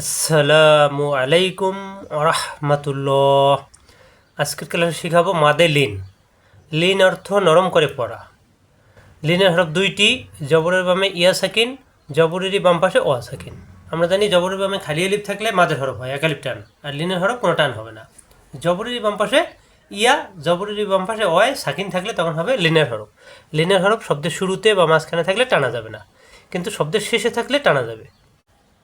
আসসালামু আলাইকুম রহমতুল্লাহ আজকের ক্লাসে শিখাবো মাদে লিন। লিন অর্থ নরম করে পড়া। লিনের হরফ দুইটি, জবরের বামে ইয়া সাকিন, জবরেরই বাম পাশে ওয়া সাকিন। আমরা জানি জবরের বামে খালি আলিফ থাকলে মাদের হরফ হয় একালিপ টান। আর লিনের হরফ কোনো টান হবে না। জবরেরই বাম পাশে ইয়া, জবরেরই বাম পাশে ওয়ায় সাকিন থাকলে তখন হবে লিনের হরফ। লিনের হরফ শব্দের শুরুতে বা মাঝখানে থাকলে টানা যাবে না। কিন্তু শব্দের শেষে থাকলে টানা যাবে।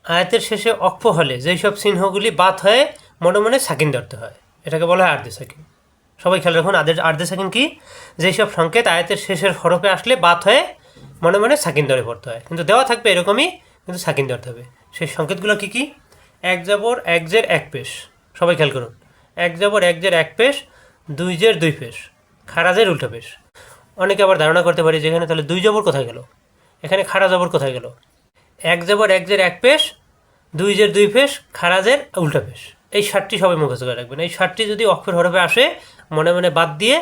আয়াতের শেষে অক্ষ হলে, যেই সব চিহ্নগুলি বাদ হয়ে মনে মনে সাকিন ধরতে হয়। এটাকে বলা হয় আর্ধে সাকিন। সবাই খেয়াল রাখুন, আদের আর্ধে সাকিন কি? যেই সব সংকেত আয়াতের শেষের হরফে আসলে বাদ হয়ে মনে মনে সাকিন ধরে পড়তে হয়। কিন্তু দেওয়া থাকবে এরকমই, কিন্তু সাকিন ধরতে হবে। সেই সংকেতগুলো কি কি? এক জবর, এক জের, এক পেশ। সবাই খেয়াল করুন। এক জবর, এক জের, এক পেশ, দুই জের, দুই পেশ। খারাজের উল্টো পেশ। অনেকে আবার ধারণা করতে পারি যেখানে তাহলে দুই জবর কোথায় গেল? এখানে খারা জবর কোথায় গেল? এক জবর, এক জের, এক পেশ দুই জের দুই পেশ খারাজের উল্টা পেশ এই ষাটটি সবাই মুখস্থ করে রাখবেন। এই ষাটটি যদি অক্ষর হরফে আসে, মনে মনে বাদ দিয়ে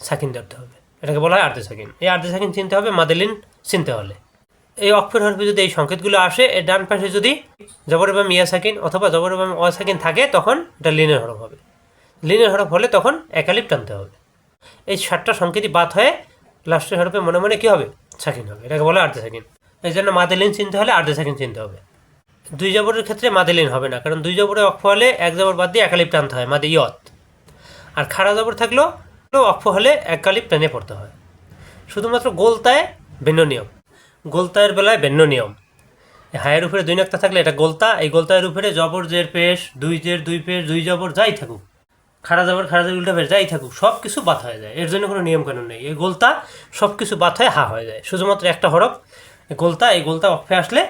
সাকিন ধরতে হবে। এটাকে বলা হয় আর্ধে সাকিন। এই আর্ধে সাকিন চিনতে হবে, মাদেলিন চিনতে হলে। এই অক্ষর হরফে যদি এই সংকেতগুলো আসে, এর ডান পাশে যদি জবরে বা মিয়া সাকিন অথবা জবরে বা অ সাকিন থাকে, তখন এটা লিনের হরফ হবে। লিনের হরফ হলে তখন একালিপ টানতে হবে। এই ষাটটা সংকেতই বাদ হয়ে লাস্টের হরফে মনে মনে কী হবে? সাকিন হবে। এটাকে বলে আর্ধে সাকিন। এই জন্য মাদেলিন চিনতে হলে আর্ধে সাকিন চিনতে হবে। দুই জবরের ক্ষেত্রে মাদেলিন হবে না, কারণ দুই জবরে অক্ষ হলে এক জবর বাদ দিয়ে একালিপ টানতে হয়, মাদে ইয়ত। আর খাড়া জবর থাকলেও অক্ষ হলে একালিপ টেনে পড়তে হয়। শুধুমাত্র গোলতায় ভিন্ন নিয়ম। গোলতায়ের বেলায় ভিন্ন নিয়ম। হায়ের উপরে দুই নাক্তা থাকলে এটা গোলতা, এই গোলতায়ের উপরে জবর, জের, পেশ, দুই জের, দুই পেশ, দুই জবর যাই থাকুক। খাড়া জবর খাড়া জবর, উল্টা পেশ যাই থাকুক সব কিছু বাদ হয়ে যায়। এর জন্য কোনো নিয়ম কানুন নেই। এই গোলতা সব কিছু বাদ হয়ে হা হয়ে যায়। শুধুমাত্র একটা হরফ গোলতা, এই গোলতা অক্ষে আসলে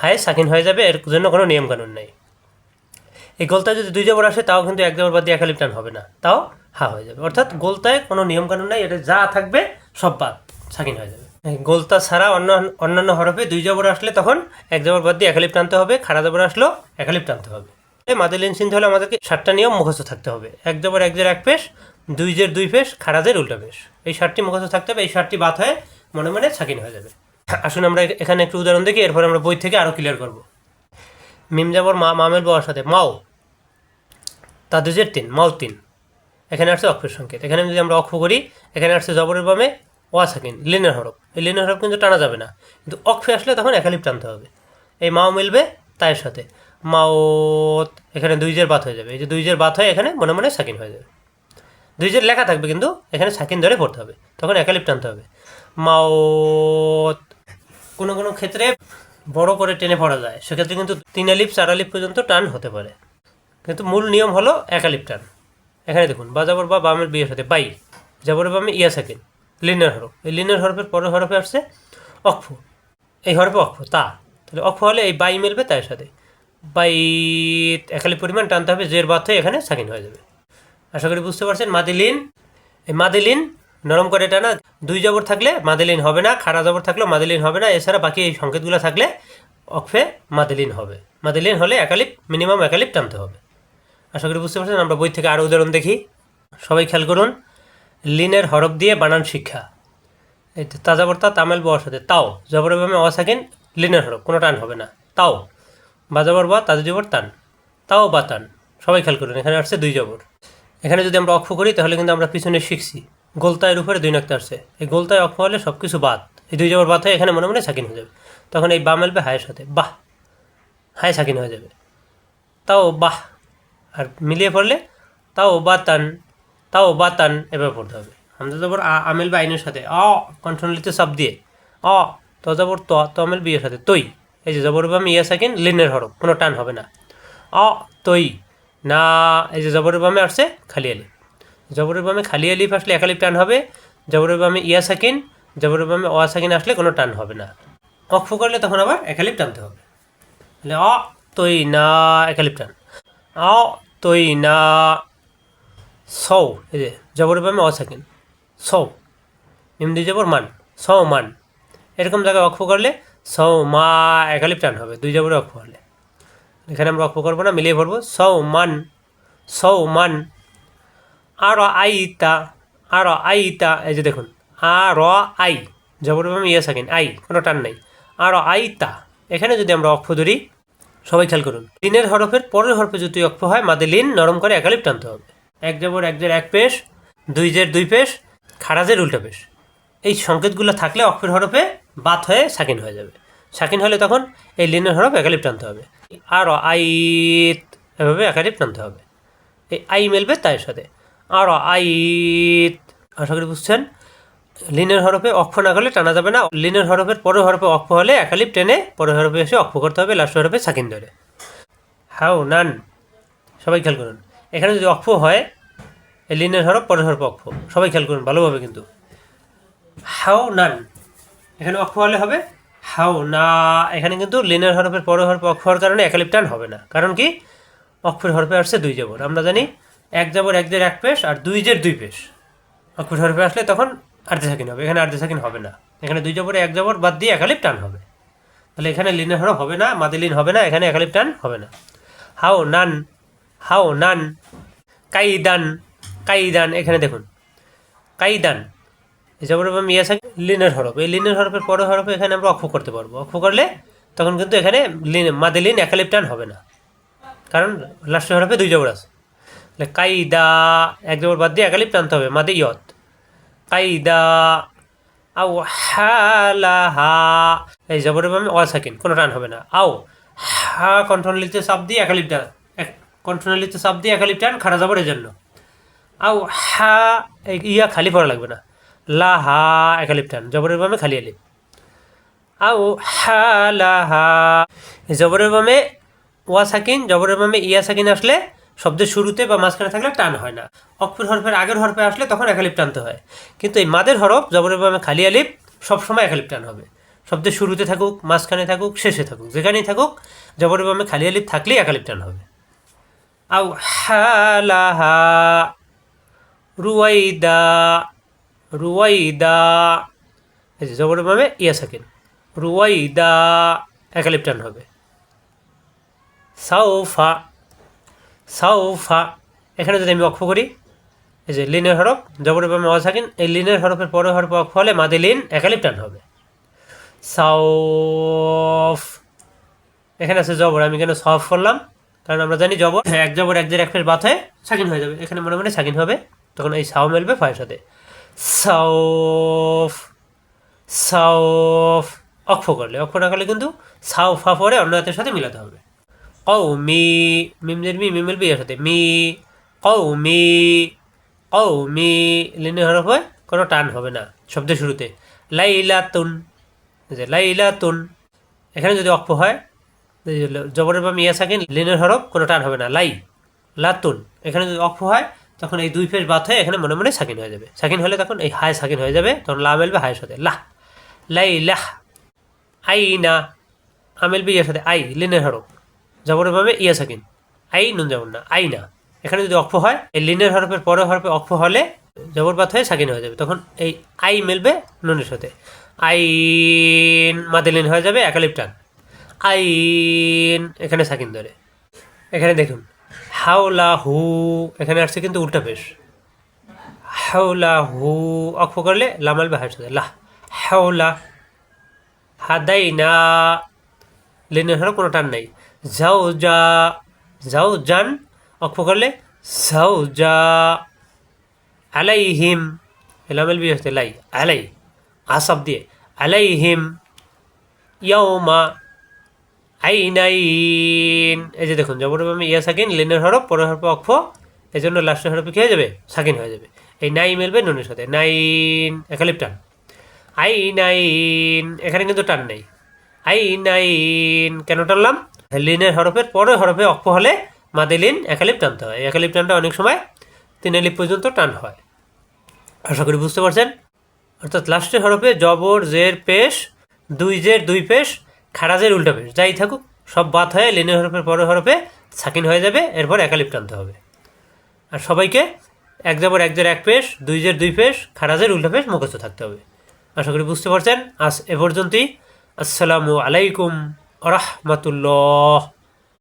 হায় সাকিন হয়ে যাবে, এর জন্য কোনো নিয়ম কানুন নেই। এই গোলতায় যদি দুই জবর আসে, তাও কিন্তু এক জবর বাদ দিয়ে একালিপ টান হবে না। তাও হা হয়ে যাবে। অর্থাৎ গোলতায় কোনো নিয়ম কানুন নাই, এটা যা থাকবে, সব বাদ সাকিন হয়ে যাবে। গোলতা ছাড়া অন্য, অন্যান্য হরফে দুই জবর আসলে তখন এক জবর বাদ দিয়ে একালিপ টানতে হবে, খাড়া জবর আসলেও একালিপ টানতে হবে। এই মাদেলিন চিনতে হলে আমাদেরকে সাতটা নিয়ম মুখস্থ থাকতে হবে। এক জবর, এক জের, এক পেশ, দুই জের, দুই পেশ খাড়াজের উল্টা পেশ। এই ষাটটি মুখস্থ থাকতে হবে, এই ষাটটি বাদ হয়ে মনে মনে সাকিন হয়ে যাবে। আসুন আমরা এখানে একটু উদাহরণ দেখি, এরপর আমরা বই থেকে আরও ক্লিয়ার করব। মিম যাবর মা মামের বাবার সাথে, মাও। তাদুজের তিন, মাও তিন। এখানে আসছে অক্ষর সংকেত। এখানে যদি আমরা অক্ষ করি, এখানে আসছে জবরের বামে ওয়া সাকিন, লিনের হরফ। এই লিনের হরফ কিন্তু টানা যাবে না। কিন্তু অক্ষে আসলে তখন একালিপ টানতে হবে। এই মাও মিলবে তায়ের সাথে। মাওত এখানে দুই জের বাত হয়ে যাবে। এই যে দুই জের বাত হয়ে এখানে মনে মনে সাকিন হয়ে যাবে। দুই জের লেখা থাকবে কিন্তু এখানে সাকিন ধরে পড়তে হবে। তখন একালিপ টানতে হবে। মাওত কোনো কোনো ক্ষেত্রে বড় করে টেনে পড়া যায়। সেক্ষেত্রে কিন্তু তিন আলিপ চার আলিপ পর্যন্ত টান হতে পারে। কিন্তু মূল নিয়ম হলো এক আলিপ টান। এখানে দেখুন, বাজাবর বা বামের বিয়ের সাথে বাই যাবরের বামে ইয়া সাকিন লিনের হরফ। এই লিনের হরফের পরের হরফে আসছে অক্ষ। এই হরফে অক্ষ, তা। তাহলে অক্ষ হলে এই বাই মিলবে তার সাথে। বাই একালি পরিমাণ টানতে হবে, জের বাদ হয়ে এখানে সাকিন হয়ে যাবে। আশা করি বুঝতে পারছেন মাদিলিন এই মাদিলিন নরম করে টানা দুই জবর থাকলে মাদেলিন হবে না, খাড়া জবর থাকলেও মাদেলিন হবে না, এছাড়া বাকি এই সংকেতগুলো থাকলে অক্ষে মাদিলিন হবে। মাদেলিন হলে একালিপ, মিনিমাম একালিপ টানতে হবে। আশা করি বুঝতে পারছেন, আমরা বই থেকে আরও উদাহরণ দেখি। সবাই খেয়াল করুন, লিনের হরফ দিয়ে বানান শিক্ষা। এই তো তামেল বর সাথে, তাও। জবর বামে অসাকিন লিনের হরফ, কোনো টান হবে না। তাও। বাজাবর বা, তাজু জবর টান তাও বা টান সবাই খেয়াল করুন, এখানে আসছে দুই জবর। এখানে যদি আমরা অক্ষ করি, তাহলে কিন্তু আমরা পিছনে শিখছি। গোলতায়ের উপরে দুই নাক্তা আসছে। এই গোলতায় অক্ষ হলে সব কিছু বাদ। এই দুই জবর বাদ হয়ে এখানে মনে মনে সাকিন হয়ে যাবে। তখন এই বা মেলবে হায়ের সাথে। বাহ! হায় সাকিন হয়ে যাবে। তাও বাহ! আর মিলিয়ে পড়লে তাও বা তান তাও বা তান এভাবে পড়তে হবে। হামজা জবর আ আমেল বা আইনের সাথে। অ কন্ট্রোলিতে সব দিয়ে। অ ত জবর ত তমেল বিয়ের সাথে। তৈ। এই যে জবর বামে, ইয়া সাকিন, লিনের হরফ। কোনো টান হবে না। অ, তৈ। না, এই যে জবরের বামে আসছে, খালি আলিফ জবরের বামে খালি আলিফ আসলে একালিফ টান হবে জবরের বামে ইয়া সাকিন জবরের বামে অ সাকিন আসলে কোনো টান হবে না। অক্ষ করলে তখন আবার একালিফ টানতে হবে। তাহলে অ তৈ না একালিফ টান। অ তৈ না সৌ, এই যে জবরের বামে অ সাকিন, সৌ নিম দিয়ে জবর মান, সৌ মান। এরকম জায়গায় অক্ষ করলে সৌ মা একালিপ টান হবে, দুই জবরে অক্ষ করলে। এখানে আমরা অক্ষ করব না, মিলিয়ে পড়ব সৌ মান সৌ মান। আর আইতা আর আইতা এই যে দেখুন আর আই জবরের বামে ইয়ে সাকিন আই, কোনো টান নাই। আর আইতা এখানে যদি আমরা অক্ষ ধরি, সবাই খেয়াল করুন লিনের হরফের পরের হরফে যদি অক্ষ হয়, মাদে লিন নরম করে একালিপ টানতে হবে। এক জবর, এক জের, এক পেশ, দুই জের, দুই পেশ খারাজের উল্টা পেশ। এই সংকেতগুলো থাকলে অক্ষের হরফে বাত হয়ে সাকিন হয়ে যাবে। সাকিন হলে তখন এই লিনের হরফ একালিপ টানতে হবে। আর আইত এভাবে একালিপ টানতে হবে। এই আই মেলবে তার সাথে। আর আইত আশা করি বুঝছেন? লিনের হরফে অক্ষ না করলে টানা যাবে না। লিনের হরফের পরের হরফে অক্ষ হলে একালিপ টেনে পরের হরফে এসে অক্ষ করতে হবে লাস্ট হরফে সাকিন ধরে। হাও নান। সবাই খেয়াল করুন। এখানে যদি অক্ষ হয় লিনের হরফ, পরের হরফে অক্ষ। সবাই খেয়াল করুন, ভালোভাবে কিন্তু। হাও নান। এখানে অক্ষ হলে হবে হাও না। এখানে কিন্তু লিনের হরফের পরের হরফে অক্ষ হওয়ার কারণে একালিপ টান হবে না। কারণ কি? অক্ষর হরফে আসছে দুই জবর। আমরা জানি এক জবর, এক জের এক পেশ আর দুই জের দুই পেশ। অক্ষর হরফে আসলে তখন আর্ধে সাকিন হবে। এখানে আর্ধে সাকিন হবে না। এখানে দুই জবরে এক জবর বাদ দিয়ে একালিপ টান হবে। তাহলে এখানে লিনের হরফ হবে না মাদিলিন হবে না, এখানে একালিপ টান হবে না। হাও নান হাও নান, কাইদান কাইদান, এখানে দেখুন। কাইদান, এই জবরের বাম ইয়া থাকে লিনের হরফ। এই লিনের হরফের পরের হরফে এখানে আমরা অক্ষ করতে পারব। অক্ষ করলে তখন কিন্তু এখানে লিন মাদিলিন একালিপ টান হবে না। কারণ লাস্টের হরফে দুই জবর আছে। কাইদা এক জবর বাদ দিয়ে একালিপ টানতে হবে, মাদে ইয়ত। কাইদা আও হালাহা, এই জবরের বামে অ সাকিন, কোনো টান হবে না। আও হা কন্ট্রোনালিতে চাপ দিয়ে একালিপ টান এক কন্ট্রোনালিতে চাপ দিয়ে একালিপ টান খারা জবরের জন্য। আও হা ইয়া খালি পড়া লাগবে না। লা হা একালিপ টান জবরের বামে খালি আলিপ আও হালাহা, এই জবরের বামে ওয়া সাকিন, জবরের বামে ইয়া সাকিন আসলে শব্দের শুরুতে বা মাঝখানে থাকলে টান হয় না। অক্ষর হরফের আগের হরফে আসলে তখন একালিপ টানতে হয়। কিন্তু এই মাদের হরফ জবর বামে খালি আলিপ, সবসময় একালিপ টান হবে। শব্দের শুরুতে থাকুক, মাঝখানে থাকুক, শেষে থাকুক, যেখানেই থাকুক, জবরের বামে খালি আলিপ থাকলেই একালিপ টান হবে। আউ হালাহা রুয়াইদা রুয়াইদা এই যে জবরের বামে ইয়া সাকিন। রুয়াইদা একালিপ টান হবে। সাউফা সাউফা। এখানে যদি আমি অক্ষ করি, এই যে লিনের হরফ জবরের বামে অ থাকেন এই লিনের হরফের পরে হরফে অক্ষ হলে মাদে লিন একালিপ টান হবে। সাউফ। এখানে আছে জবর আমি কেন সফ করলাম? কারণ আমরা জানি জবর এক জবর এক জের, এক ফের বাত হয়ে সাকিন হয়ে যাবে। এখানে মনে মনে সাকিন হবে, তখন এই সাও মেলবে ফায়ের সাথে। সাউফ। সাউফ। অক্ষ করলে অক্ষ না করলে কিন্তু সাউ ফা পরে অন্য হাতের সাথে মিলাতে হবে। কৌ মি মিমজের মি মিমেল বি এর সাথে মি কৌ মি কৌ মি লিনে হরফ হয় কোনো টান হবে না শব্দের শুরুতে লাইলাতুন যে লাইলাতুন এখানে যদি অক্ষ হয় জবরের বা মিয়া সাকিন লিনের হরফ কোনো টান হবে না, লাই লাতুন এখানে যদি অক্ষ হয়, তখন এই দুই ফেস বাত হয়ে এখানে মনে মনে সাকিন হয়ে যাবে। সাকিন হলে তখন এই হায় সাকিন হয়ে যাবে, তখন লা মেলবে হায়ের সাথে। লাহ লাই লাহ আই না আমেল বি এর সাথে আই লিনের হরফ জবরের ভাবে ইয়া সাকিন। আই নুন যেমন না, আই না। এখানে যদি অক্ষ হয়, এই লিনের হরফের পরের হরফে অক্ষ হলে জবরপাত হয়ে সাকিন হয়ে যাবে। তখন এই আই মেলবে নুনের সাথে। আইন মাদেলিন হয়ে যাবে একালিপ টান আইন এখানে সাকিন ধরে। এখানে দেখুন হাওলা হু এখানে আসছে কিন্তু উল্টা পেশ। হাওলা হু অক্ষ করলে লামাল বাহার সাথে। লাহ, হাওলা হাদাই না লিনের হরফ কোনো টান নাই। যাও যা যাও জান অক্ষ করলে যা আলাইহিম এলামেল বি হচ্ছে লাই আলাই আসাব দিয়ে আলাইহিম ইয়াউমা আইনাইন এই যে দেখুন জবর আমি ইয়া সাকিন, লেনের হরফ, পরের হরফ অক্ষ এই জন্য লাস্টের হরফে কী হয়ে যাবে? সাকিন হয়ে যাবে। এই নাই মেলবে নুনের সাথে, নাইন একালিপ টান আই নাইন এখানে কিন্তু টান নেই। আই নাইন কেন টানলাম? লিনের হরফের পরের হরফে অক্ষ হলে মাদিলিন একালিপ টানতে হয়। একালিপ টানটা অনেক সময় তিন এলিপ পর্যন্ত টান হয়। আশা করি বুঝতে পারছেন? অর্থাৎ লাস্টের হরফে জবর, জের, পেশ, দুই জের, দুই পেশ খারাজের উল্টা পেশ, যাই থাকুক, সব বাদ হয়ে লিনের হরফের পরের হরফে সাকিন হয়ে যাবে, এরপর একালিপ টানতে হবে। আর সবাইকে এক জবর, এক জের, এক পেশ, দুই জের, দুই পেশ খারাজের উল্টা পেশ মুখস্থ থাকতে হবে। আশা করি বুঝতে পারছেন? আজ এ পর্যন্তই। আসসালামু আলাইকুম। রহমতুল্লাহ।